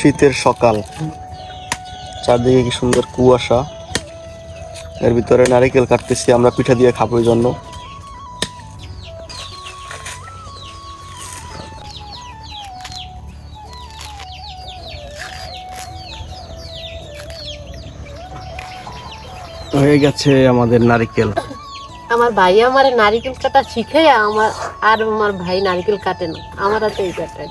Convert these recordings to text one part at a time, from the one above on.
শীতের সকাল। চারদিকে কি সুন্দর কুয়াশা। এর ভিতরে নারিকেল কাটতেছি, আমরা পিঠা দিয়ে খাব এই জন্য। হয়ে গেছে আমাদের নারিকেল। আমার ভাই আমার নারিকেল কাটা শিখে আমার আর আমার ভাই নারিকেল কাটে না। আমার হাতে এই কাটে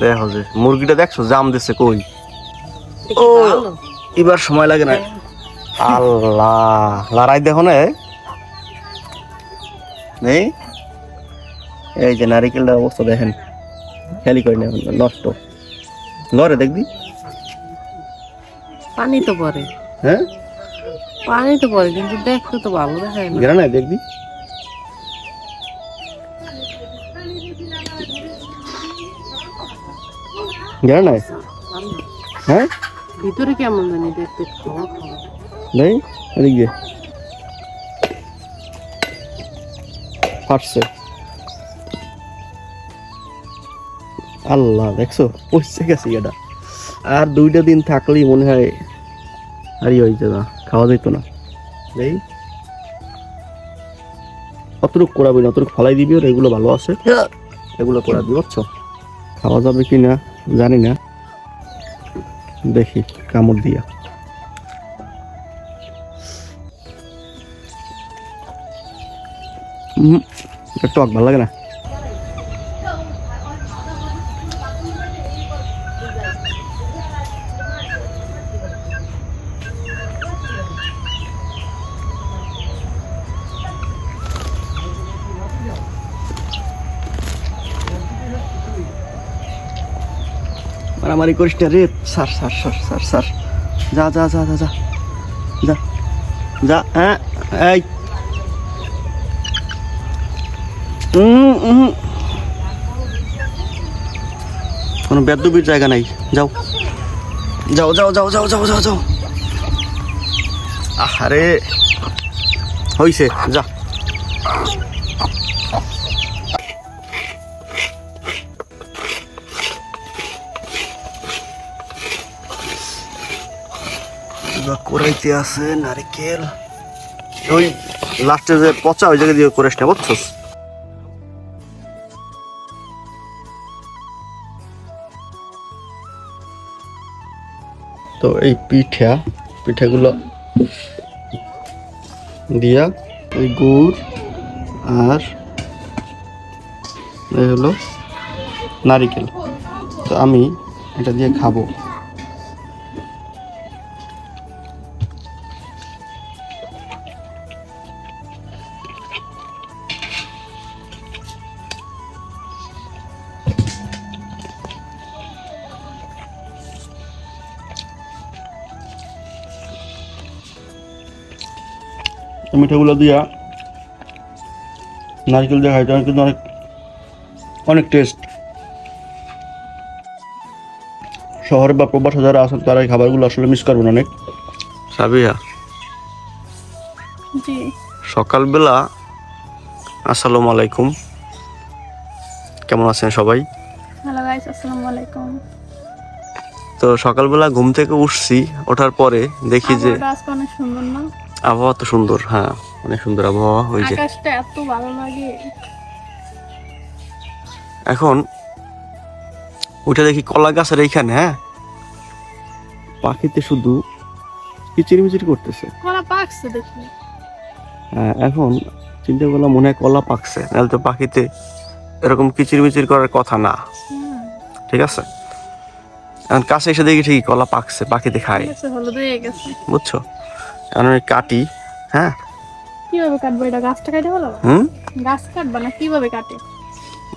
দেখো যে মুরগিটা দেখছ? জাম দিছে কই? ও। এবার সময় লাগে না। আল্লাহ লড়াই দেখো না? নেই? এই যে নারিকেলটার অবস্থা দেখেন। খেয়ালি করি না এখন, নষ্ট। লড়ে দেখবি? পানি তো পরে। হ্যাঁ? পানি তো পরে কিন্তু দেখতে তো ভালো দেখায় না। দেখবি? হ্যাঁ? ভিতরে কেমন জানি দেখতে নেই? এদিক। দিয়ে ফাটছে আল্লাহ দেখছ? পচছে গেছে এটা আর দুইটা দিন থাকলেই মনে হয় আর ইয়ে হইতো না খাওয়া যেত না। এই অতটুক করাবি না অতটুক ফালাই দিবি আর এগুলো ভালো আছে। এগুলো করাবি বুঝছ? খাওয়া যাবে কি না জানি না। দেখি কামড় দিয়া। হুম এটা টক ভালো লাগে না? মারামারি করিস না রে। সার সার সার সার সার। যা যা যা যা যা। যা যা হ্যাঁ এই। কোনো বেদবির জায়গা নাই। যাও। যাও যাও যাও যাও যাও যাও যাও। আরে হইছে, যা। এবার করাইতে আছে, নারকেল। ওই লাস্টে যে পচা, ওই জায়গা দিয়ে করিস না, বুঝছস? তো এই পিঠা, পিঠাগুলো দিয়া এই গুড় আর এই হলো নারিকেল। তো আমি এটা দিয়ে খাব। মিঠাগুলো দিয়া নারকেল দিয়ে খাইতে কিন্তু অনেক অনেক টেস্ট শহরে বা প্রবাসে যারা আছেন তারা এই খাবারগুলো আসলে মিস করবেন অনেক। সাবিয়া। সকালবেলা আসসালামু আলাইকুম। কেমন আছেন সবাই? হ্যালো গাইস আসসালামু আলাইকুম। তো সকালবেলা ঘুম থেকে উঠছি ওঠার পরে দেখি যে আজকে অনেক সুন্দর না? আবহাওয়া তো সুন্দর হ্যাঁ অনেক সুন্দর আবহাওয়া ওই যে আকাশটা এত ভালো লাগে। এখন উঠে দেখি কলা গাছের এইখানে হ্যাঁ? পাখিতে শুধু কিচিরমিচির করতেছে। কলা পাকছে দেখি হ্যাঁ, এখন চিন্তা করলাম মনে হয় কলা পাকছে নাহলে তো পাখিতে এরকম কিচিরমিচির করার কথা না। ঠিক আছে? এখন কাছে এসে দেখি ঠিকই কলা পাকছে পাখিতে খায়। হয়ে বুঝছ? আমি কাটি হ্যাঁ? কীভাবে কাটবো? এটা গাছটা কাটে বলো? হুম? গাছ কাটবা না কীভাবে কাটে?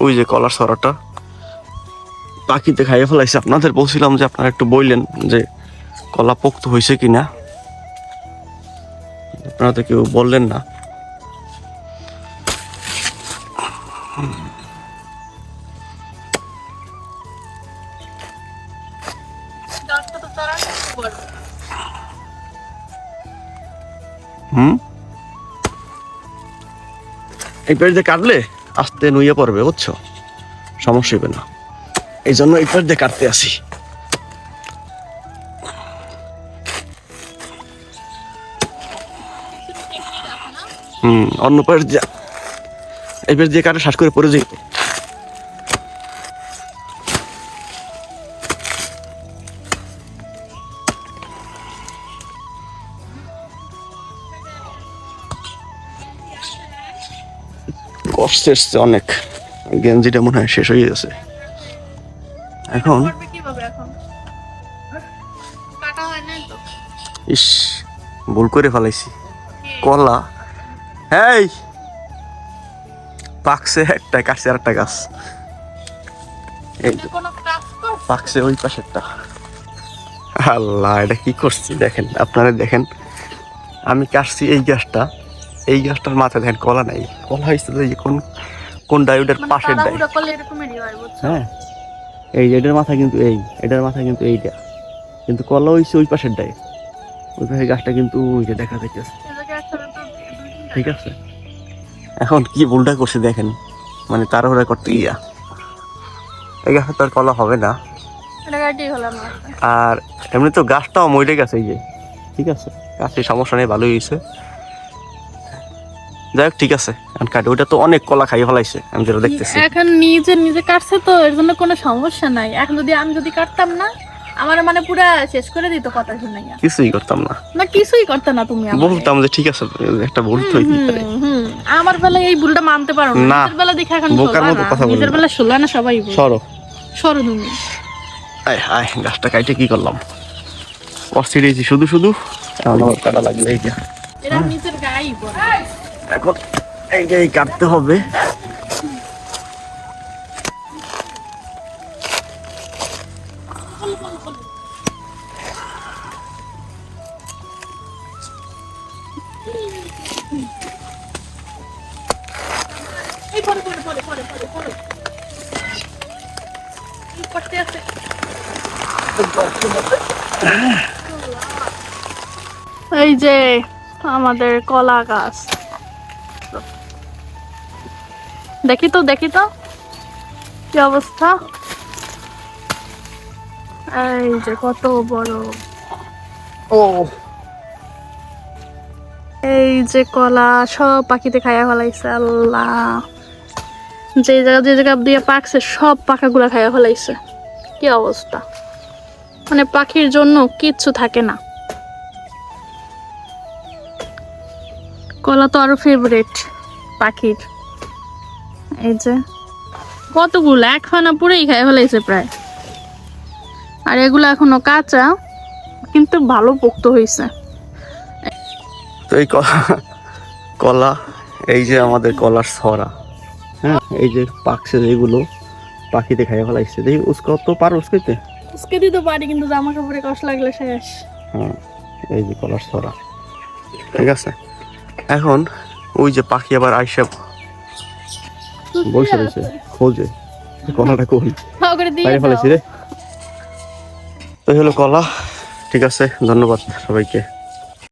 ওই যে কলার সরাটা। পাখিতে খাইয়ে ফেলাইছে। আপনাদের বলছিলাম যে আপনারা একটু বললেন যে কলা পোক্ত হয়েছে কিনা। আপনারা তো কেউ বললেন না। গাছটা তো তারা হুম? এই পেড়িতে কাটলে আস্তে নুইয়ে পড়বে, বুঝছ? সমস্যা হবে না। এই জন্য এই পাশ দিয়ে কাটতে আসি। হুম, অন্য পাশ যা এই পাশ দিয়ে কাটে শ্বাস করে পড়ে যাই কষ্ট এসছে অনেক গেঞ্জিটা মনে হয় শেষ হয়ে গেছে। এখন ইস ভুল করে ফেলাইছি। কলা। এই পাকছে একটা কাটছে আর একটা গাছ। এই পাকছে ওই পাশেরটা। আল্লাহ এটা কি করছি দেখেন আপনারা দেখেন। আমি কাটছি এই গাছটা। এই গাছটার মাথায় দেখেন কলা নাই। কলা হয়েছে তো এই কোন কোন ডায়োডের মানে পাশের ডাই হয় এই যে এটার মাথা কিন্তু এই এটার মাথা কিন্তু এইটা। কিন্তু কলা হয়েছে ওই পাশের ডাই ওই পাশের গাছটা কিন্তু ওই যে দেখা যাইতেছে। তিনটা ঠিক আছে। এখন কি ভুলটা করছে দেখেন। মানে তাড়াহুড়া করতে গিয়া। এই গাছে তো আর কলা হবে না। আর এমনি তো গাছটাও মরে গেছে এই যে। ঠিক আছে। গাছের সমস্যা নেই ভালোই হয়েছে যাই হোক ঠিক আছে। এখন কাটি। ওইটা তো অনেক কলা খাইয়ে ফেলাইছে আমি যেটা দেখতেছি। এখন নিজে নিজে কাটছে তো এর জন্য কোনো সমস্যা নাই। এখন যদি আমি যদি কাটতাম না আমার মানে পুরা শেষ করে দিত কথা শুনে। কিছুই করতাম না। না কিছুই করতে না তুমি আমাকে। বলতাম যে ঠিক আছে একটা ভুল তো। আমার বেলায় এই ভুলটা মানতে পারো না। নিজের বেলা দেখে এখন বোকার মতো কথা বলবে নিজের বেলা শুনলা না সবাই বলে। সরো। সরো তুমি। আয় আয় গাছটা কাইটে কি করলাম? অস্থির শুধু শুধু। আবার কাটা লাগবে এই যে। এরা নিজের গায়ে পড়ে। এখন এইটাই কাটতে হবে। এই যে আমাদের কলা গাছ। দেখি তো দেখি তো। কি অবস্থা? এই যে কত বড়। ও। এই যে কলা সব পাখিতে খাইয়া ফেলাইছে আল্লাহ। যে জায়গা যে জায়গা দিয়ে পাকছে সব পাখাগুলা খাইয়া ফেলাইছে। কি অবস্থা? মানে পাখির জন্য কিচ্ছু থাকে না। কলা তো আরও ফেভারিট পাখির। এই যে। কতগুলো? এক ফানা পুরেই খাইয়া ফেলাইছে প্রায়। আর এগুলো এখনও কাঁচা কিন্তু ভালো পোক্ত হয়েছে তো এই ক- কলা এই যে আমাদের কলার ছড়া হ্যাঁ? এই যে পাকছে যেগুলো পাখিতে খাইয়ে ফেলাইছে। দেখি উস্কো তো পার উস্কাইতে? উসকে দিতে পারি কিন্তু জামা কাপড়ে কষ্ট লাগলে শেষ। হ্যাঁ এই যে কলার ছড়া। ঠিক আছে? এখন ওই যে পাখি আবার আইসা বসে রয়েছে। খোঁজে কলাটা কই বাইরে ফেলেছি রে। তো হলো কলা। ঠিক আছে ধন্যবাদ সবাইকে।